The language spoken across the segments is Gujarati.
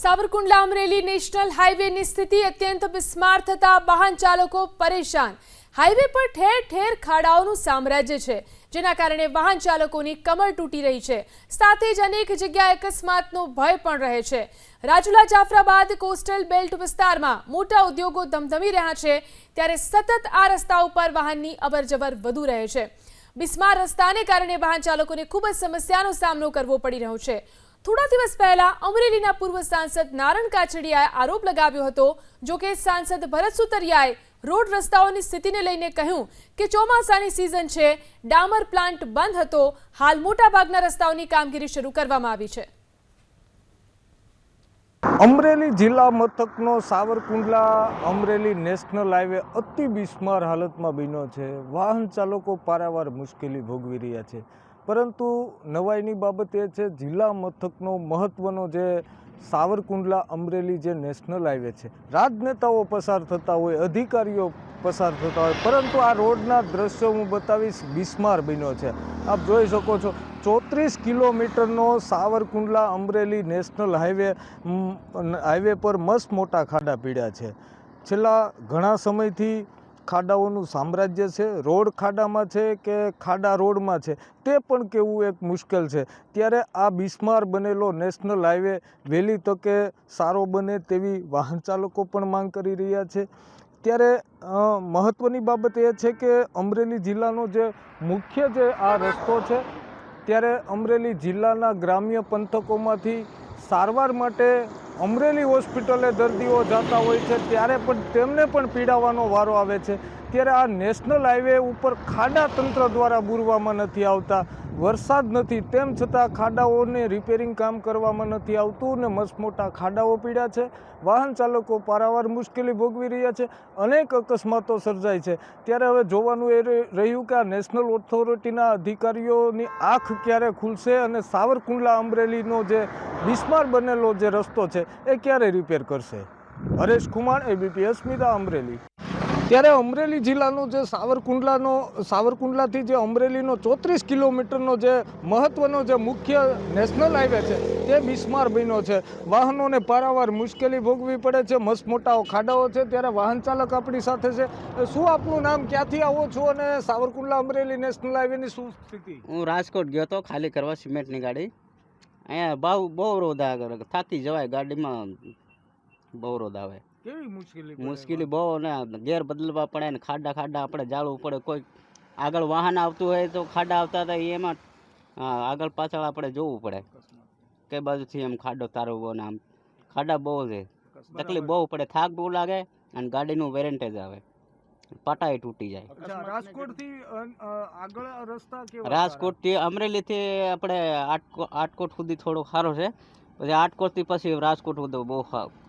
સાવરકુંડલા અમરેલી નેશનલ હાઈવેની સ્થિતિ અત્યંત બિસ્માર થતા વાહન ચાલકો પરેશાન. હાઈવે પર ઠેર ઠેર ખાડાઓનું સામ્રાજ્ય છે, જેના કારણે વાહન ચાલકોની કમર તૂટી રહી છે. સાથે જ અનેક જગ્યાએ અકસ્માતનો ભય પણ રહે છે. રાજુલા જાફરાબાદ કોસ્ટલ બેલ્ટ વિસ્તારમાં મોટા ઉદ્યોગો ધમધમી રહ્યા છે, ત્યારે સતત આ રસ્તા ઉપર વાહનની અવરજવર વધુ રહે છે. બિસ્માર રસ્તાને કારણે વાહન ચાલકોને ખૂબ જ સમસ્યાનો સામનો કરવો પડી રહ્યો છે. થોડા દિવસ પહેલા અમરેલીના પૂર્વ સાંસદ નારણ કાછડિયાએ આરોપ લગાવ્યો હતો, જો કે સાંસદ ભરત સુતરિયાએ રોડ રસ્તાઓની સ્થિતિને લઈને કહ્યું કે ચોમાસાની સિઝન છે, ડામર પ્લાન્ટ બંધ હતો, હાલ મોટાભાગના રસ્તાઓની કામગીરી શરૂ કરવામાં આવી છે. અમરેલી જિલ્લા મથકનો સાવરકુંડલા અમરેલી નેશનલ હાઈવે અતિ બિસ્માર હાલતમાં બન્યો છે. વાહન ચાલકો પારાવાર મુશ્કેલી ભોગવી રહ્યા છે. પરંતુ નવાઈની બાબત એ છે, જિલ્લા મથકનો મહત્ત્વનો જે સાવરકુંડલા અમરેલી જે નેશનલ હાઈવે છે, રાજનેતાઓ પસાર થતા હોય, અધિકારીઓ પસાર થતા હોય, પરંતુ આ રોડના દ્રશ્યો હું બતાવીશ, બિસ્માર બન્યો છે. આપ જોઈ શકો છો, ચોત્રીસ કિલોમીટરનો Savarkundla Amreli national highway highway પર મસ્ત મોટા ખાડા પીડ્યા છે. છેલ્લા ઘણા સમયથી ખાડાઓનું સામ્રાજ્ય છે, રોડ ખાડામાં છે કે ખાડા રોડમાં છે, તે પણ કહેવું એક મુશ્કેલ છે. ત્યારે આ બિસ્માર બનેલો નેશનલ હાઈવે વહેલી તકે સારો બને તેવી વાહન ચાલકો પણ માંગ કરી રહ્યા છે. ત્યારે મહત્ત્વની બાબત એ છે કે અમરેલી જિલ્લાનો જે મુખ્ય જે આ રસ્તો છે, ત્યારે અમરેલી જિલ્લાના ગ્રામ્ય પંથકોમાંથી સારવાર માટે અમરેલી હોસ્પિટલે દર્દીઓ જતા હોય છે ત્યારે પણ તેમને પણ પીડાવાનો વારો આવે છે. ત્યારે આ નેશનલ હાઈવે ઉપર ખાડા તંત્ર દ્વારા બૂરવામાં નથી આવતા. વરસાદ નથી, તેમ છતાં ખાડાઓને રિપેરિંગ કામ કરવામાં નથી આવતું ને મસમોટા ખાડાઓ પીડ્યા છે. વાહન ચાલકો પારાવાર મુશ્કેલી ભોગવી રહ્યા છે, અનેક અકસ્માતો સર્જાય છે. ત્યારે હવે જોવાનું એ રહ્યું કે આ નેશનલ ઓથોરિટીના અધિકારીઓની આંખ ક્યારે ખુલશે અને સાવરકુંડલા અમરેલીનો જે બિસ્માર બનેલો જે રસ્તો છે, એ ક્યારે રિપેર કરશે? હરેશ કુમાર એબીપી અસ્મિતા અમરેલી. ત્યારે અમરેલી જિલ્લાનો જે સાવરકુંડલાનો, સાવરકુંડલાથી જે અમરેલીનો ચોત્રીસ કિલોમીટરનો જે મહત્ત્વનો જે મુખ્ય નેશનલ હાઈવે છે, તે બિસ્માર બન્યો છે. વાહનોને પારાવાર મુશ્કેલી ભોગવી પડે છે, મસ્ત મોટા ખાડાઓ છે, ત્યારે વાહન ચાલક આપણી સાથે છે. શું આપનું નામ, ક્યાંથી આવો છો અને સાવરકુંડલા અમરેલી નેશનલ હાઈવેની શું સ્થિતિ? હું રાજકોટ ગયો હતો ખાલી કરવા સિમેન્ટની ગાડી. અહીંયા ભાવ બહુ રોદ આવે થાકી જવાય ગાડીમાં, બહુ રોદ આવે કેવી મુશ્કેલી મુશ્કેલી બહુ ને ગેર બદલવા પડે ને ખાડા ખાડા આપણે જાળવું પડે. કોઈ આગળ વાહન આવતું હોય તો ખાડા આવતા હતા એમાં હા, આગળ પાછળ આપણે જોવું પડે. કઈ બાજુથી એમ ખાડો તારવવો ને આમ. ખાડા બહુ છે. તકલીફ બહુ પડે. થાક બહુ લાગે અને ગાડીનું વેરેન્ટેજ આવે. પાટાએ તૂટી જાય. રાજકોટ રાજકોટથી આગળ રસ્તા રાજકોટથી અમરેલીથી આપણે આટકો આટકોટ સુધી થોડો સારો છે. પછી આટકોટથી પછી રાજકોટ સુધી બહુ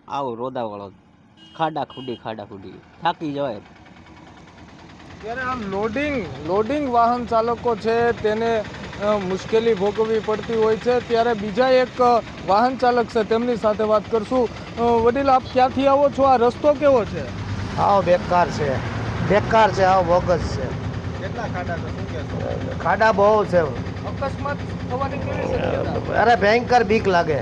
આવો રોદાવાળો ખાડા ખુડી ખાડા ખુડી. થાકી જવાય. ત્યારે આમ લોડિંગ લોડિંગ વાહન ચાલકો છે તેને મુશ્કેલી ભોગવવી પડતી હોય છે. ત્યારે બીજા એક વાહન ચાલક છે તેમની સાથે વાત કરશું. વડીલ આપ ક્યાંથી આવો છો? આ રસ્તો કેવો છે? આવો બેકાર છે. બેકાર છે આવો બોગસ છે. કેટલા ખાડા છે? ખાડા બહુ છે. અકસ્માત થવાની અરે ભયંકર બીક લાગે.